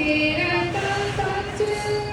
ਤੇਰਾ ਤਾਂ ਸੱਚ ਇਹ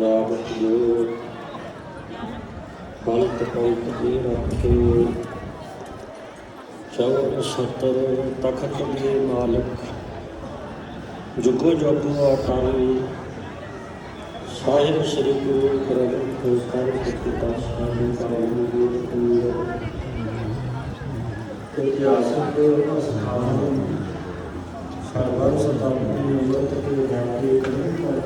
ਜਾਗਤ ਜੋ ਬਲਤ ਪੰਤ ਕੀ ਰੱਖੇ। ਚੌਰ ਸਤਰ ਤਖਤ ਦੇ ਮਾਲਕ। ਜੁਗੋ ਜੁਗੋ ਅਟਲ ਸਾਹਿਬ ਸ੍ਰੀ ਗੁਰੂ ਗ੍ਰੰਥ ਸਾਹਿਬ ਸੱਚੇ ਪਾਤਸ਼ਾਹ ਜੀ ਦਾ ਗੁਰੂ ਇਤਿਹਾਸਕ ਸਥਾਨ ਸਰਵਰ ਸਤਾਬਦੀ ਉਮਰਤ ਕੇ ਜਾਤੀ ਦੀ ਭਾਸ਼ਾ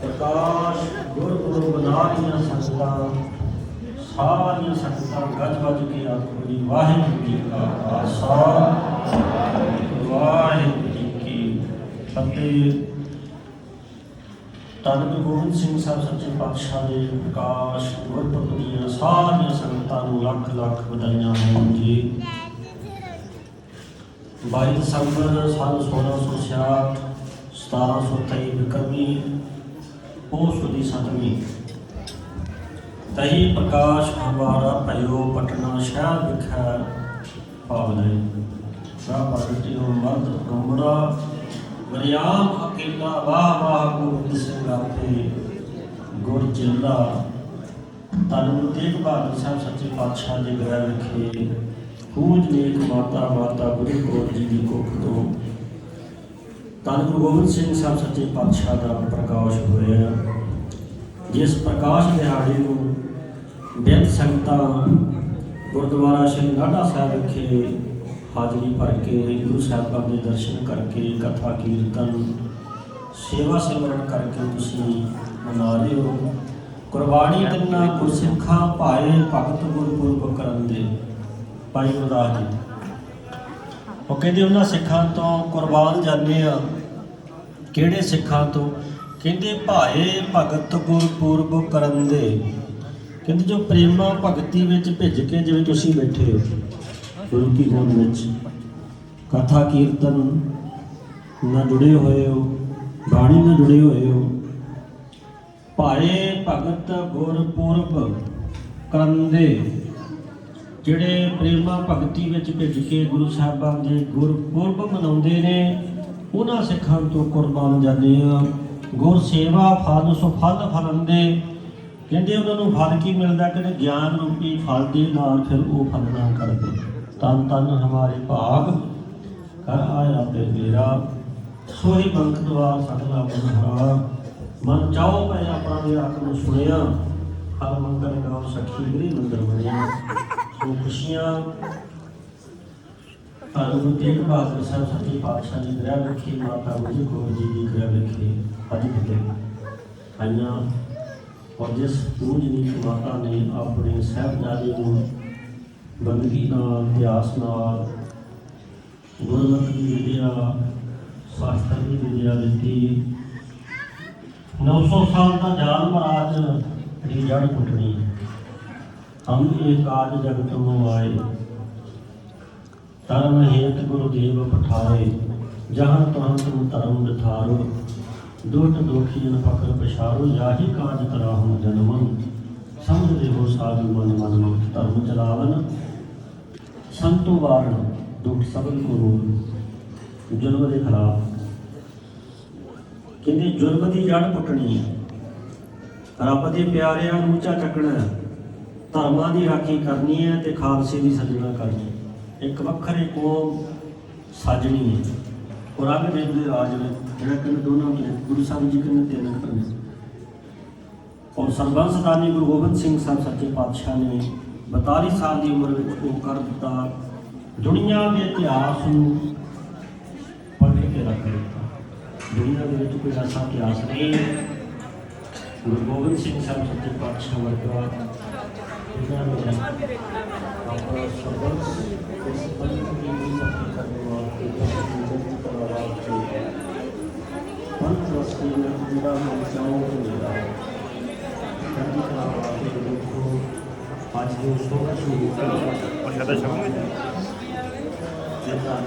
ਪ੍ਰਕਾਸ਼ ਗੁਰਪੁਰਬ ਨਾਰੀਆਂ ਸੰਸਥਾ ਸਾਰੀਆਂ ਸੰਸਥਾ ਗੱਜ ਵੱਜ ਕੇ ਆਖੋ ਜੀ ਵਾਹਿਗੁਰੂ ਜੀ ਕਾ ਖਾਲਸਾ ਵਾਹਿਗੁਰੂ ਜੀ ਕੀ ਫਤਿਹ ਧੰਨ ਗੋਬਿੰਦ ਸਿੰਘ ਸਾਹਿਬ ਸੱਚੇ ਪਾਤਸ਼ਾਹ ਦੇ ਪ੍ਰਕਾਸ਼ ਗੁਰਪੁਰਬ ਦੀਆਂ ਸਾਰੀਆਂ ਸੰਗਤਾਂ ਨੂੰ ਲੱਖ ਲੱਖ ਵਧਾਈਆਂ ਹੋਣ ਜੀ 22 ਦਸੰਬਰ ਸਾਲ 1666 1723 ਵਿਕਰਮੀ ਪੋਸ ਦੀ ਸਤਵੀਂ ਤਹੀ ਪ੍ਰਕਾਸ਼ ਹਮਾਰਾ ਭਇਓ ਪਟਨਾ, ਸ਼ਹਿਰ ਵਿਖੇ ਪਾਵਲੇ ਸਾ ਪ੍ਰਗਟੀ ਮਰਦ ਰੋਮੜਾ। ਵਰਿਆਮ ਅਕੇਲਾ, ਵਾਹ ਵਾਹ, ਗੋਬਿੰਦ ਸਿੰਘ ਆਪੇ ਗੁਰ ਚੇਲਾ ਤਨ ਗੁਰੂ ਤੇਗ ਬਹਾਦਰ ਸਾਹਿਬ ਸੱਚੇ ਪਾਤਸ਼ਾਹ ਦੇ ਗ੍ਰਹਿ ਵਿਖੇ ਪੂਜ ਨੇਕ ਮਾਤਾ ਮਾਤਾ ਗੁਰੂ ਕੌਰ ਜੀ ਦੀ ਕੁੱਖ ਤੋਂ ਤਨ ਗੁਰੂ ਗੋਬਿੰਦ ਸਿੰਘ ਸਾਹਿਬ ਸੱਚੇ ਪਾਤਸ਼ਾਹ ਦਾ ਪ੍ਰਕਾਸ਼ ਹੋਇਆ ਜਿਸ ਪ੍ਰਕਾਸ਼ ਦਿਹਾੜੇ ਨੂੰ ਬੇਅੰਤ ਸੰਗਤਾਂ ਗੁਰਦੁਆਰਾ ਸ਼੍ਰੀ ਨਾਢਾ ਸਾਹਿਬ ਵਿਖੇ ਹਾਜ਼ਰੀ ਭਰ ਕੇ ਗੁਰੂ ਸਾਹਿਬਾਂ ਦੇ ਦਰਸ਼ਨ ਕਰਕੇ ਕਥਾ ਕੀਰਤਨ, ਸੇਵਾ ਸਿਮਰਨ ਕਰਕੇ ਤੁਸੀਂ ਮਨਾ ਰਹੇ ਹੋ। ਕੁਰਬਾਨੀ ਤਿੰਨਾ ਗੁਰਸਿੱਖਾਂ ਭਾਏ ਭਗਤ ਗੁਰਪੁਰਬ ਕਰਨ ਦੇ ਭਾਈ ਗੁਰਦਾਸ ਜੀ। ਉਹ ਕਹਿੰਦੇ ਉਹਨਾਂ ਸਿੱਖਾਂ ਤੋਂ ਕੁਰਬਾਨ ਜਾਂਦੇ ਆ। ਕਿਹੜੇ ਸਿੱਖਾਂ ਤੋਂ? ਕਹਿੰਦੇ, ਭਾਏ ਭਗਤ ਗੁਰਪੁਰਬ ਕਰਨ ਦੇ। ਕਹਿੰਦੇ, ਜੋ ਪ੍ਰੇਮਾ ਭਗਤੀ ਵਿੱਚ ਭਿੱਜ ਕੇ ਜਿਵੇਂ ਤੁਸੀਂ ਬੈਠੇ ਹੋ। ਗੁਰੂ ਕੀ ਗੋਦ ਵਿੱਚ ਕਥਾ ਕੀਰਤਨ ਨਾਲ ਜੁੜੇ ਹੋਏ ਹੋ, ਬਾਣੀ ਨਾਲ ਜੁੜੇ ਹੋਏ ਹੋ। ਭਾਏ ਭਗਤ ਗੁਰਪੁਰਬ ਕਰਨ ਦੇ। ਜਿਹੜੇ ਪ੍ਰੇਮਾ ਭਗਤੀ ਵਿੱਚ ਭਿੱਜ ਕੇ ਗੁਰੂ ਸਾਹਿਬਾਂ ਦੇ ਗੁਰਪੁਰਬ ਮਨਾਉਂਦੇ ਨੇ ਉਹਨਾਂ ਸਿੱਖਾਂ ਤੋਂ ਕੁਰਬਾਨ ਜਾਂਦੇ ਆ ਗੁਰ ਸੇਵਾ ਫਲ, ਸੋ ਫਲ ਫਲੰਦੇ ਕਹਿੰਦੇ ਉਹਨਾਂ ਨੂੰ ਫਲ ਕੀ ਮਿਲਦਾ? ਕਹਿੰਦੇ ਗਿਆਨ ਰੂਪੀ ਫਲ ਦੇ ਨਾਲ ਫਿਰ ਉਹ ਫਲਣਾ ਕਰਦੇ। ਤਨ ਤਨ ਹਮਾਰੇ ਭਾਗ ਕਰ ਆਇਆ ਤੇ ਮੇਰਾ ਸੋਈ ਬੰਕ ਦਵਾਰ ਸਤਲਾ ਬਨਹਾਰ ਮਨ ਚਾਹੋ ਪੈ ਆਪਣਾ ਵੀ ਆਖ ਨੂੰ ਸੁਣਿਆ। ਹਰ ਮੰਗਲ ਗਾਉ ਸਖੀ ਗਰੀ ਮੰਦਰ ਬਣਿਆ ਸੋ ਖੁਸ਼ੀਆਂ ਧੰਨ ਗੁਰੂ ਤੇਗ ਬਹਾਦਰ ਸਾਹਿਬ ਸੱਚੇ ਪਾਤਸ਼ਾਹ ਦੀ ਗ੍ਰਹਿ ਵਿਖੇ, ਮਾਤਾ ਗੁਜਰ ਕੌਰ ਜੀ ਦੀ ਗ੍ਰਹਿ ਵਿਖੇ ਅੱਜ ਕਿਤੇ ਆਈਆਂ ਔਰ ਜਿਸ ਪੂਜਨੀ ਮਾਤਾ ਨੇ ਆਪਣੇ ਸਾਹਿਬਜ਼ਾਦੇ ਨੂੰ ਬੰਦਗੀ ਨਾਲ, ਇਤਿਹਾਸ ਨਾਲ ਗੁਰਮਤਿ ਦੀ ਵਿਦਿਆ, ਸ਼ਾਸਤਰ ਦੀ ਵਿਦਿਆ ਦਿੱਤੀ। 900 ਸਾਲ ਦਾ ਜਾਲ ਮਹਾਰਾਜ ਦੀ ਜੜ ਪੁੱਟਣੀ। ਹਮ ਇਹ ਕਾਜ ਜਗਤ ਨੂੰ ਆਏ। ਤਨ ਹੇਤ ਗੁਰਦੇਵ ਪਠਾਏ, ਜਹਾਂ ਤਹਾਂ ਤੁਮ ਧਰਮ ਦਿਠਾਰੋ ਦੁਖ ਦੁਖੀਨ ਫਕਰ ਪਛਾਰੋ, ਜਾਹੀ ਕਾਜ ਤਰਾਹੁ ਜਨਮੰ ਸਮਝਦੇ ਹੋ ਸਾਧੂ ਮਨ ਮਨ ਮੁਖ ਧਰਮ ਚਲਾਵਨ। ਸੰਤੋ ਵਾਰਨ ਦੁਖ ਸਬਦ ਕੋ ਰੋਲ ਜੁਰਮ ਦੇ ਖਿਲਾਫ। ਕਹਿੰਦੇ, ਜੁਰਮ ਦੀ ਜੜ ਪੁੱਟਣੀ ਹੈ। ਰੱਬ ਦੇ ਪਿਆਰਿਆਂ ਨੂੰ ਉੱਚਾ ਚੱਕਣਾ ਧਰਮਾਂ ਦੀ ਰਾਖੀ ਕਰਨੀ ਹੈ ਤੇ ਖਾਲਸੇ ਦੀ ਸਜਣਾ ਕਰਨੀ ਇੱਕ ਵੱਖਰੇ ਕੌਮ ਸਾਜਣੀ ਹੈ। ਔਰੰਗਜ਼ੇਬ ਦੇ ਰਾਜ ਵਿੱਚ ਜਿਹੜਾ ਕਹਿੰਦੇ ਦੋਨਾਂ ਨੇ, ਗੁਰੂ ਸਾਹਿਬ ਜੀ ਕਹਿੰਦੇ ਤਿੰਨ ਕਰਨੇ ਔਰ ਸਰਬੰਸ ਦਾਨੀ ਗੁਰੂ ਗੋਬਿੰਦ ਸਿੰਘ ਸਾਹਿਬ ਸੱਚੇ ਪਾਤਸ਼ਾਹ ਨੇ 42 ਸਾਲ ਦੀ ਉਮਰ ਵਿੱਚ ਉਹ ਕਰ ਦਿੱਤਾ। ਦੁਨੀਆ ਦੇ ਇਤਿਹਾਸ ਨੂੰ ਪੜ੍ਹ ਕੇ ਰੱਖ ਦਿੱਤਾ। ਦੁਨੀਆ ਦੇ ਵਿੱਚ ਕੋਈ ਐਸਾ ਇਤਿਹਾਸ ਨਹੀਂ ਹੈ। ਗੁਰੂ ਗੋਬਿੰਦ ਸਿੰਘ ਸਾਹਿਬ ਸੱਚੇ ਪਾਤਸ਼ਾਹ ਵਰਗਾ ਇਹਨਾਂ ਨੇ ਆਪਣਾ ਸਰਬੰਸ ਇਸ ਪੰਥ ਦੀ ਵੀ ਸੱਚੀ ਕਰਨ ਵਾਸਤੇ ਜਨਮ ਕਰਨ ਵਾਸਤੇ ਪੰਥ ਵਾਸਤੇ ਜਿਹੜਾ ਮੈਂ ਚਾਹੂੰ ਮੇਰਾ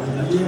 ਚੰਗੀ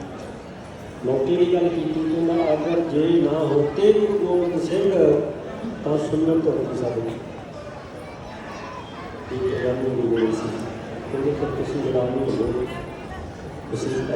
ਮੌਕੇ ਦੀ ਗੱਲ ਕੀਤੀ ਕਿ ਨਾ ਅਗਰ ਜੇ ਨਾ ਹੋਤੇ ਗੁਰੂ ਗੋਬਿੰਦ ਸਿੰਘ, ਤਾਂ ਸੁਨਨਤ ਹੋ ਸਕਦੀ। ਇਹ ਗੱਲ ਨਹੀਂ ਹੋਈ ਸੀ। ਕਿਉਂਕਿ ਤੁਸੀਂ ਜਵਾਨੀ ਹੋ ਤੁਸੀਂ